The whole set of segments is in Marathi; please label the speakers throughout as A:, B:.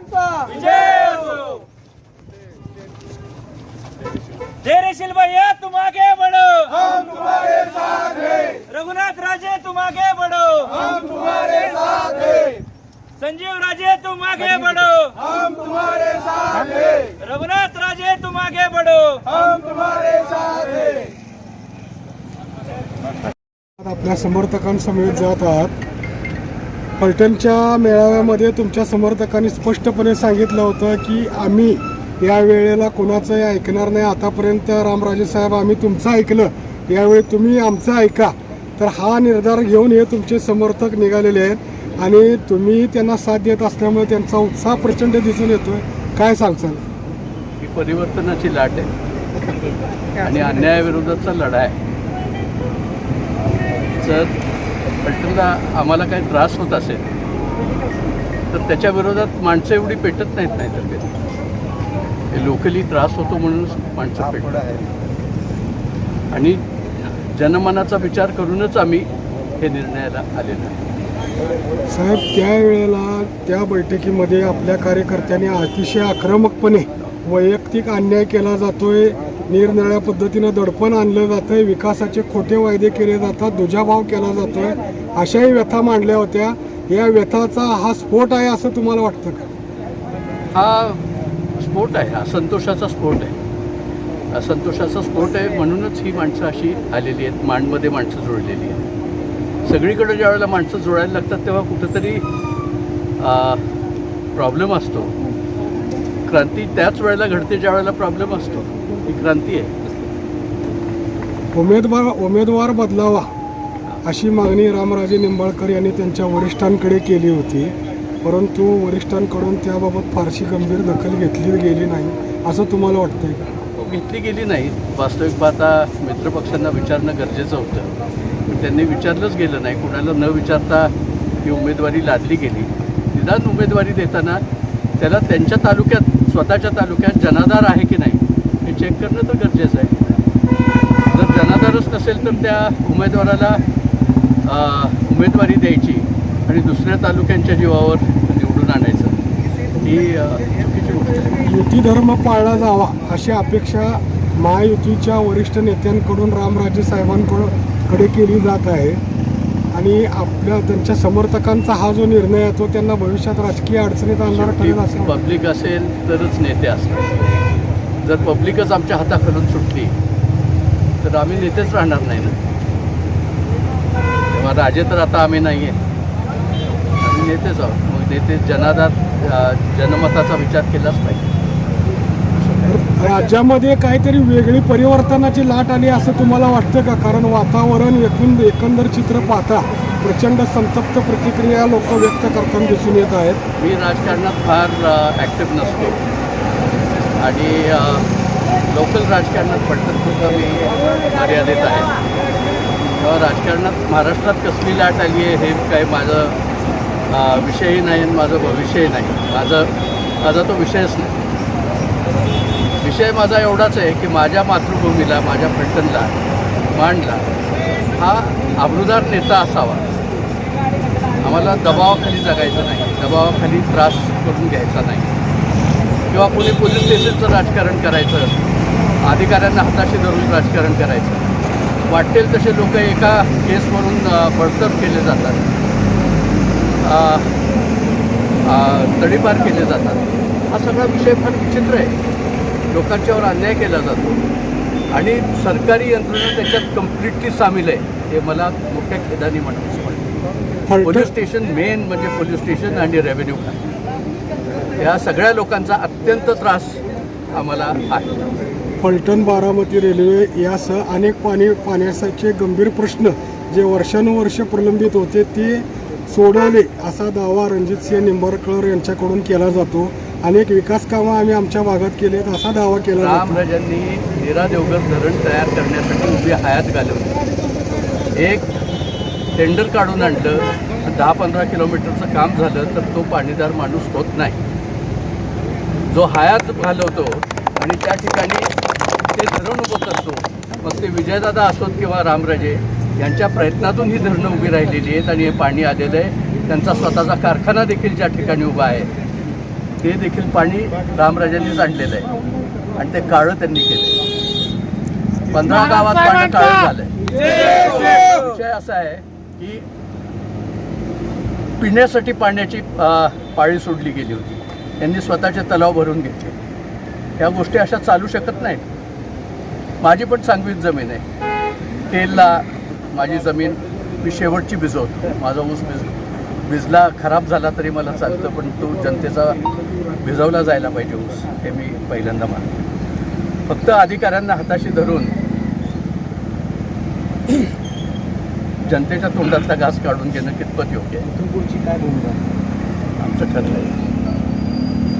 A: विजय असो धैर्यशील भैया तुम आगे बढ़ो. हम तुम्हारे साथ हैं. रघुनाथ राजे तुम आगे बढ़ो. हम तुम्हारे साथ हैं. संजीव राजे तुम आगे बढ़ो. हम तुम्हारे साथ हैं. रघुनाथ राजे तुम आगे बढ़ो. हम तुम्हारे साथ हैं.
B: आपल्या समर्थकांसमवेत जात आहात. फलटणच्या मेळाव्यामध्ये तुमच्या समर्थकांनी स्पष्टपणे सांगितलं होतं की आम्ही या वेळेला कोणाचंही ऐकणार नाही. आतापर्यंत रामराजे साहेब आम्ही तुमचं ऐकलं. यावेळी तुम्ही आमचं ऐका. तर हा निर्धार घेऊन हे तुमचे समर्थक निघालेले आहेत आणि तुम्ही त्यांना साथ देत असल्यामुळे त्यांचा उत्साह प्रचंड दिसून येतोय. काय सांगचाल
C: ही परिवर्तनाची लाट आहे आणि अन्यायाविरोधाचा लढा आहे. जर पलटणला आम्हाला काही त्रास होत असेल तर त्याच्या विरोधात माणसं एवढी पेटत नाहीत नाही तर कधी. हे लोकली त्रास होतो म्हणून माणसं पेटतात. आणि जनमनाचा विचार करूनच आम्ही हे निर्णयाला आलेलो आहे
B: साहेब त्यावेळेला त्या बैठकीमध्ये आपल्या कार्यकर्त्यांनी अतिशय आक्रमकपणे वैयक्तिक अन्याय केला जातोय. निरनिळ्या पद्धतीनं दडपण आणलं जातं आहे विकासाचे खोटे वायदे केले जातात दुजाभाव केला जातो आहे अशाही व्यथा मांडल्या होत्या. या व्यथाचा हा स्फोट आहे असं तुम्हाला वाटतं का?
C: हा स्फोट आहे हा संतोषाचा स्फोट आहे. असंतोषाचा स्फोट आहे म्हणूनच ही माणसं अशी आलेली आहेत मांडमध्ये माणसं जुळलेली आहेत. सगळीकडे ज्या वेळेला माणसं जुळायला लागतात तेव्हा कुठंतरी प्रॉब्लेम असतो. क्रांती त्याच वेळेला घडते ज्या वेळेला प्रॉब्लेम असतो. ही क्रांती आहे.
B: उमेदवार उमेदवार बदलावा अशी मागणी रामराजे निंबाळकर यांनी त्यांच्या वरिष्ठांकडे केली होती. परंतु वरिष्ठांकडून त्याबाबत फारशी गंभीर दखल घेतली गेली नाही असं तुम्हाला वाटतंय का?
C: घेतली गेली नाही. वास्तविक पाहता मित्रपक्षांना विचारणं गरजेचं होतं. पण त्यांनी विचारलंच गेलं नाही. कुणाला न विचारता ही उमेदवारी लादली गेली. निदान उमेदवारी देताना त्याला त्यांच्या तालुक्यात स्वतःच्या तालुक्यात जनाधार आहे की नाही हे चेक करणं तर गरजेचं आहे. जर जनाधारच नसेल तर त्या उमेदवाराला उमेदवारी द्यायची आणि दुसऱ्या तालुक्यांच्या जीवावर निवडून आणायचं. ही अं, चुकीची गोष्ट आहे.
B: युती धर्म पाळला जावा अशी अपेक्षा महायुतीच्या वरिष्ठ नेत्यांकडून रामराजे साहेबांकडून कडे केली जात आहे. आणि आपल्या त्यांच्या समर्थकांचा हा जो निर्णय आहे तो त्यांना भविष्यात राजकीय अडचणीत आणणार ठरेल असं वाटतं.
C: पब्लिक असेल तरच नेते असतात. जर पब्लिकच आमच्या हाताखालून सुटली तर आम्ही नेतेच राहणार नाही ना? तेव्हा राजे तर आता आम्ही नाही आहे आम्ही नेतेच आहोत. मग नेते अ, जनमताचा विचार केलाच पाहिजे.
B: राज्यामध्ये काहीतरी वेगळी परिवर्तनाची लाट आली असं तुम्हाला वाटतं का? कारण वातावरण एकूण एकंदर चित्र पाहता प्रचंड संतप्त प्रतिक्रिया लोक व्यक्त करताना दिसून येत आहेत.
C: मी राजकारणात फार ॲक्टिव्ह नसतो. आणि लोकल राजकारणात पडतात सुद्धा मी मर्यादित आहे. राजकारणात महाराष्ट्रात कसली लाट आली आहे हे काही माझं विषयही नाही आणि माझं भविष्यही नाही. माझं माझा तो विषयच नाही. विषय माझा एवढाच आहे की माझ्या मातृभूमीला माझ्या फलटणला मांडला हा आबरूदार नेता असावा. आम्हाला दबावाखाली जगायचं नाही. दबावाखाली त्रास करून घ्यायचा नाही. किंवा कोणी पोलीस स्टेशनचं राजकारण करायचं अधिकाऱ्यांना हाताशी धरून राजकारण करायचं. वाटेल तसे लोक एका केसवरून बडतर्फ केले जातात. तडीपार केले जातात. हा सगळा विषय फार विचित्र आहे. लोकांच्यावर अन्याय केला जातो. आणि सरकारी यंत्रणा त्याच्यात कम्प्लिटली सामील आहे हे मला मोठ्या खेदाने म्हणायचं वाटतं पोलीस स्टेशन मेन म्हणजे पोलीस स्टेशन आणि रेव्हेन्यू खाते. या सगळ्या लोकांचा अत्यंत त्रास आम्हाला आहे.
B: फलटण बारामती रेल्वे यासह अनेक पाणी पाण्याचे गंभीर प्रश्न जे वर्षानुवर्ष प्रलंबित होते ते सोडवले असा दावा रणजितसिंह निंबाळकर यांच्याकडून केला जातो. अनेक विकास कामं आम्ही आमच्या भागात केलेत असा दावा केला
C: रामराजांनी नीरा देवगर धरण तयार करण्यासाठी उभी हयात घालवली. एक टेंडर काढून आणलं दहा पंधरा किलोमीटरचं काम झालं तर तो पाणीदार माणूस होत नाही. जो हयात घालवतो आणि त्या ठिकाणी ते धरण उभं करतो. मग ते विजयदादा असोत किंवा रामराजे यांच्या प्रयत्नातून ही धरणं उभी राहिलेली आहेत आणि हे पाणी आलेलं आहे. त्यांचा स्वतःचा कारखाना देखील ज्या ठिकाणी उभा आहे ते देखील पाणी रामराजांनीच आणलेलं आहे. आणि ते काळं त्यांनी केलं पंधरा गावात पाणी काळं झालंय. विषय असा आहे की पिण्यासाठी पाण्याची पाळी सोडली गेली होती. त्यांनी स्वतःचे तलाव भरून घेतले. ह्या गोष्टी अशा चालू शकत नाहीत. माझी पण सांगवीत जमीन आहे. तेलला माझी जमीन मी शेवटची भिजवतो. माझा ऊस भिज भिजला खराब झाला तरी मला चालतं पण तो जनतेचा भिजवला जायला पाहिजे ऊस. हे मी पहिल्यांदा मानतो. फक्त अधिकाऱ्यांना हाताशी धरून जनतेच्या तोंडातला घास काढून घेणं कितपत योग्य आहे?
D: पुढची काय भूमिका?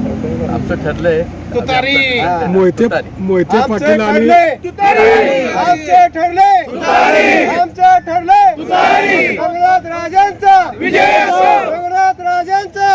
C: आमचं ठरलंय.
B: मोहिते
C: तुतारी.
B: मोहिते पाटील आणि
D: आमचे ठरले आमचे ठरले रघुनाथ राजांचा! रघुनाथ राजांचा!